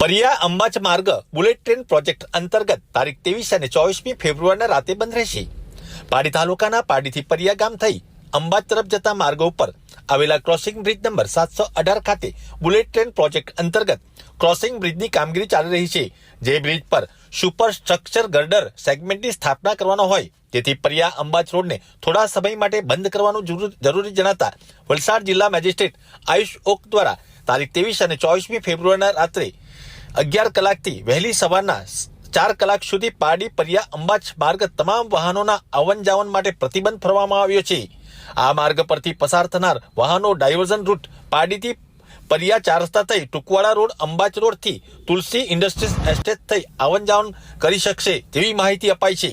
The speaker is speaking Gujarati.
પરિયા અંબાચ માર્ગ બુલેટ ટ્રેન પ્રોજેક્ટ અંતર્ગત તારીખ ત્રેવીસ અને ચોવીસમી ફેબ્રુઆરીના રાતે બંધ રહેશે. પાડી તાલુકાના પાડીથી પરિયા ગામ થઈ અંબાજ તરફ જતા માર્ગ ઉપર આવેલા ક્રોસિંગ બ્રિજ નંબર સાતસો અઢાર ખાતે બુલેટ ટ્રેન પ્રોજેક્ટ અંતર્ગત ક્રોસિંગ બ્રિજની કામગીરી ચાલી રહી છે. જે બ્રિજ પર સુપર સ્ટ્રક્ચર ગર્ડર સેગમેન્ટની સ્થાપના કરવાનો હોય, તેથી પરિયા અંબાજ રોડને થોડા સમય માટે બંધ કરવાનું જરૂર- જણાતા વલસાડ જિલ્લા મેજિસ્ટ્રેટ આયુષ ઓક દ્વારા તારીખ ત્રેવીસ અને ચોવીસમી ફેબ્રુઆરીના રાત્રે અગિયાર કલાકથી વહેલી સવારના ચાર કલાક સુધી પારડી, પરિયા, અંબાજ માર્ગ તમામ વાહનોના આવન જાવન માટે પ્રતિબંધ ફરવામાં આવ્યો છે. આ માર્ગ પરથી પસાર થનાર વાહનો ડાયવર્ઝન રૂટ પારડીથી પરિયા ચાર રસ્તા થઈ ટુકવાડા રોડ, અંબાજ રોડથી તુલસી ઇન્ડસ્ટ્રીઝ એસ્ટેટ થઈ આવન જાવન કરી શકશે તેવી માહિતી અપાઈ છે.